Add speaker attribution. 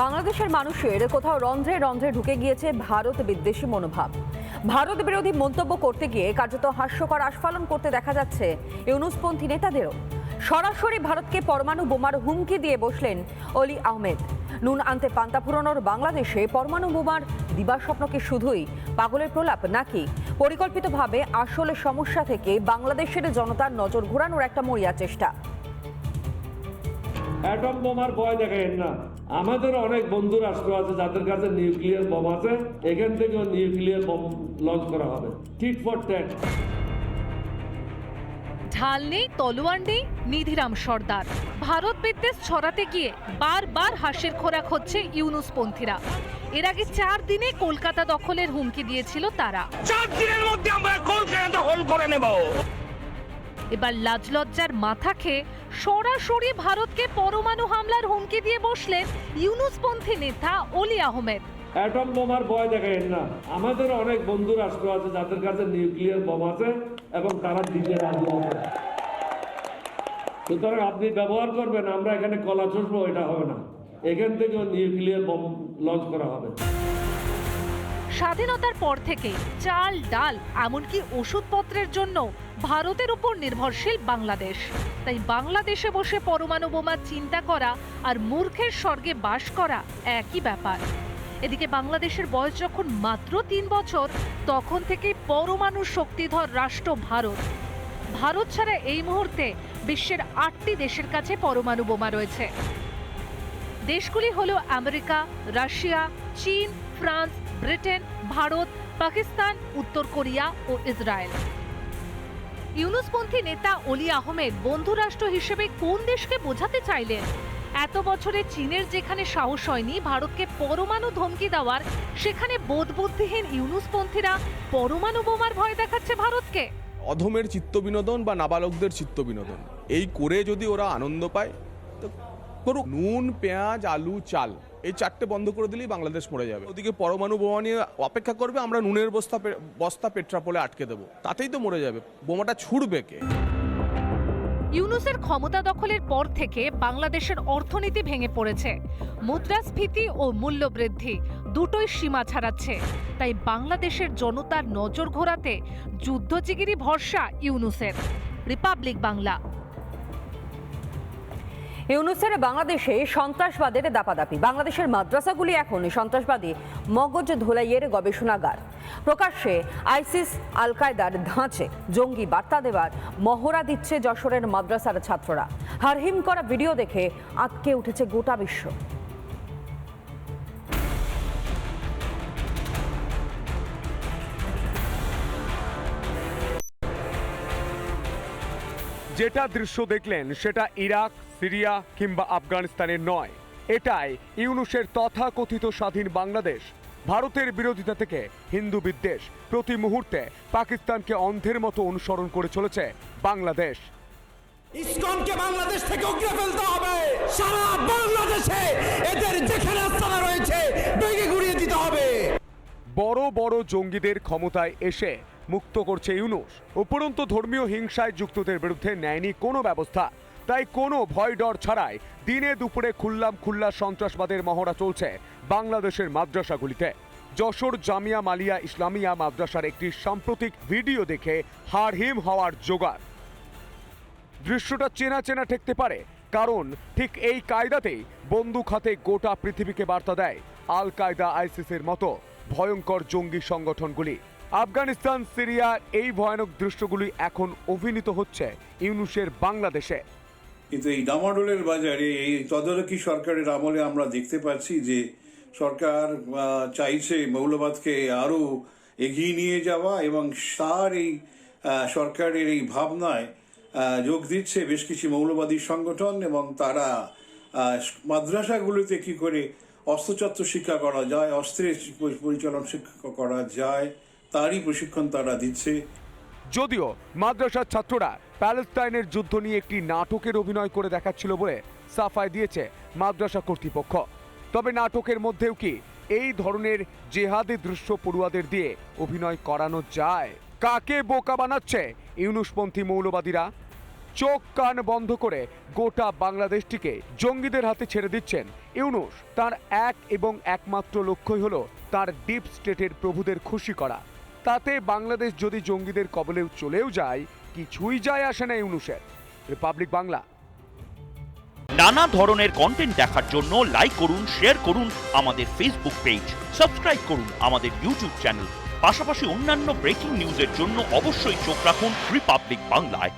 Speaker 1: বাংলাদেশের মানুষের কোথাও রন্ধ্রে রন্ধ্রে ঢুকে গিয়েছে ভারত বিদ্বেষী মনোভাব। ভারত বিরোধী মন্তব্য করতে গিয়ে কার্যত হাস্যকর আস্ফালন করতে দেখা যাচ্ছে ইউনুসপন্থী নেতাদেরও। সরাসরি ভারতকে পরমাণু বোমার হুমকি দিয়ে বসলেন অলি আহমেদ। নুন আনতে পান্তা ফুরনোর বাংলাদেশে পরমাণু বোমার দিবাস্বপ্নকে শুধুই পাগলের প্রলাপ নাকি? পরিকল্পিতভাবে আসলে সমস্যা থেকে বাংলাদেশের জনতার নজর ঘোরানোর একটা মরিয়া চেষ্টা।
Speaker 2: অ্যাটম বোমার ভয় দেখায়েন না। আমাদের অনেক বন্ধু রাষ্ট্র আছে যাদের কাছে নিউক্লিয়ার বোম আছে এখান থেকেও নিউক্লিয়ার বোম লঞ্চ করা হবে। টিট ফর ট্যাট
Speaker 3: ঢাল নেই তলোয়ার নেই নিধিরাম সর্দার। ভারত বিদ্বেষ ছড়াতে গিয়ে বারবার হাসির খোরাক হচ্ছে ইউনুসপন্থীরা। এর আগে চার দিনে কলকাতা দখলের হুমকি দিয়েছিল তারা।
Speaker 4: চার দিনের মধ্যে আমরা কলকাতা দখল করে নেব।
Speaker 3: এবার লাজলজ্জার মাথা খেয়ে সরাসরি ভারতকে পরমাণু হামলার হুমকি দিয়ে বসলেন ইউনুসপন্থী নেতা অলি আহমেদ।
Speaker 2: অ্যাটম বোমার ভয় দেখায়েন না। আমাদের অনেক বন্ধু রাষ্ট্র আছে যাদের কাছে নিউক্লিয়ার বোম আছে এবং তারা দিতে রাজি আছে। সুতরাং আপনি ব্যবহার করবেন, আমরা এখানে কলা চষবো এটা হবে না। এখান থেকেও নিউক্লিয়ার বোম লঞ্চ করা হবে।
Speaker 3: স্বাধীনতার পর থেকে চাল, ডাল, এমনকি ওষুধপত্রের জন্য ভারতের উপর নির্ভরশীল বাংলাদেশ। তাই বাংলাদেশে বসে পরমাণু বোমা চিন্তা করা আর মূর্খের স্বর্গে বাস করা একই ব্যাপার। এদিকে বাংলাদেশের বয়স যখন মাত্র তিন বছর, তখন থেকেই পরমাণু শক্তিধর রাষ্ট্র ভারত। ভারত ছাড়া এই মুহূর্তে বিশ্বের আটটি দেশের কাছে পরমাণু বোমা রয়েছে। দেশগুলি হল আমেরিকা, রাশিয়া, চীন, ফ্রান্স, ব্রিটেন, ভারত, পাকিস্তান, উত্তর কোরিয়া ও ইসরায়েল। ইউনুসপন্থী নেতা অলি আহমেদ বন্ধু রাষ্ট্র হিসেবে কোন দেশকে বোঝাতে চাইলেন? এত বছরে চীনের যেখানে সাহস হয়নি, ভারতকে পরমাণু ধমকি দেওয়ার, সেখানে বোধবুদ্ধিহীন ইউনুসপন্থীরা পরমাণু বোমার ভয় দেখাচ্ছে ভারতকে?
Speaker 5: অধমের চিত্ত বিনোদন বা নাবালকদের চিত্ত বিনোদন এই করে যদি ওরা আনন্দ পায়, তো করুক। নুন পেঁয়াজ আলু চাল এই চারটে বন্ধ করে দিলেই বাংলাদেশ মরে যাবে। ওদিকে পরমাণু বোমা নিয়ে অপেক্ষা করবে আমরা নুনের বস্তা বস্তা পেট্রাপোলে আটকে দেবো। তাতেই তো মরে যাবে। বোমাটা ছুড়বে কে?
Speaker 3: ইউনুসের ক্ষমতা দখলের পর থেকে বাংলাদেশের অর্থনীতি ভেঙে পড়েছে। মুদ্রাস্ফীতি ও মূল্যবৃদ্ধি দুটোই সীমা ছাড়াচ্ছে। তাই বাংলাদেশের জনতার নজর ঘোরাতে যুদ্ধজিগিরি ভরসা ইউনুসের। রিপাবলিক বাংলা।
Speaker 1: ইউনুসের বাংলাদেশে সন্ত্রাসবাদের দাপাদাপি। বাংলাদেশের মাদ্রাসাগুলি এখন সন্ত্রাসবাদী মগজ ধোলাইয়ের গবেষণাগার। প্রকাশ্যে আইসিস আল কায়দার ধাঁচে জঙ্গি বার্তা দেওয়ার মহড়া দিচ্ছে যশোরের মাদ্রাসার ছাত্ররা। হারহিম করা ভিডিও দেখে আটকে উঠেছে গোটা বিশ্ব।
Speaker 6: যেটা দৃশ্য দেখলেন, সেটা ইরাক সিরিয়া কিংবা আফগানিস্তানের নয়। এটাই ইউনুসের তথাকথিত স্বাধীন বাংলাদেশ। ভারতের বিরোধিতা থেকে হিন্দু বিদ্বেষ প্রতি মুহূর্তে পাকিস্তানকে অন্ধের মতো অনুসরণ করে চলেছে বাংলাদেশ।
Speaker 4: ইসকনকে বাংলাদেশ থেকে উগড়ে ফেলতে হবে। সারা বাংলাদেশে এদের যেখানে আস্তানা রয়েছে ভেঙে গুড়িয়ে দিতে হবে।
Speaker 6: বড় বড় জঙ্গিদের ক্ষমতায় এসে মুক্ত করছে ইউনুস। উপরন্তু ধর্মীয় হিংসায় যুক্তদের বিরুদ্ধে নেয়নি কোনো ব্যবস্থা তাই কোনো ভয় ডর ছাড়াই দিনে দুপুরে খুললাম খুল্লা সন্ত্রাসবাদের মহড়া চলছে বাংলাদেশের মাদ্রাসাগুলিতে। যশোর জামিয়া মালিয়া ইসলামিয়া মাদ্রাসার একটি সাম্প্রতিক ভিডিও দেখে হাড়হিম হওয়ার জোগাড়। দৃশ্যটা চেনা চেনা ঠেকতে পারে, কারণ ঠিক এই কায়দাতেই বন্দুক হাতে গোটা পৃথিবীকে বার্তা দেয় আল কায়দা আইসিসের মতো ভয়ঙ্কর জঙ্গি সংগঠনগুলি। আফগানিস্তান, সিরিয়া এই ভয়ানক দৃশ্যগুলি এখন অভিনীত হচ্ছে ইউনুসের বাংলাদেশে।
Speaker 7: কিন্তু এই ডামাডোলের বাজারে, এই তদারকি সরকারের আমলে আমরা দেখতে পাচ্ছি যে সরকার চাইছে মৌলবাদকে আরও এগিয়ে নিয়ে যাওয়া এবং তার এই সরকারের এই ভাবনায় যোগ দিচ্ছে বেশ কিছু মৌলবাদী সংগঠন এবং তারা মাদ্রাসাগুলোতে কি করে অস্ত্রচত্র শিক্ষা করা যায়, অস্ত্রের পরিচালন শিক্ষা করা যায়, তারই প্রশিক্ষণ তারা দিচ্ছে।
Speaker 6: যদিও মাদ্রাসার ছাত্ররা প্যালেস্তাইনের যুদ্ধ নিয়ে একটি নাটকের অভিনয় করে দেখাচ্ছিল বলে সাফাই দিয়েছে মাদ্রাসা কর্তৃপক্ষ। তবে নাটকের মধ্যেও কি এই ধরনের জেহাদি দৃশ্য পড়ুয়াদের দিয়ে অভিনয় করানো যায়? কাকে বোকা বানাচ্ছে ইউনুসপন্থী মৌলবাদীরা? চোখ কান বন্ধ করে গোটা বাংলাদেশটিকে জঙ্গিদের হাতে ছেড়ে দিচ্ছেন ইউনুস। তার এক এবং একমাত্র লক্ষ্যই হলো তার ডিপ স্টেটের প্রভুদের খুশি করা। তাতে বাংলাদেশ যদি জঙ্গিদের কবলেও চলেও যায়, কিছুই যায় আসে না ইউনুসের। রিপাবলিক বাংলা।
Speaker 8: নানা ধরনের কন্টেন্ট দেখার জন্য লাইক করুন শেয়ার করুন আমাদের ফেসবুক পেজ সাবস্ক্রাইব করুন আমাদের ইউটিউব চ্যানেল পাশাপাশি অন্যান্য ব্রেকিং নিউজের জন্য অবশ্যই চোখ রাখুন রিপাবলিক বাংলায়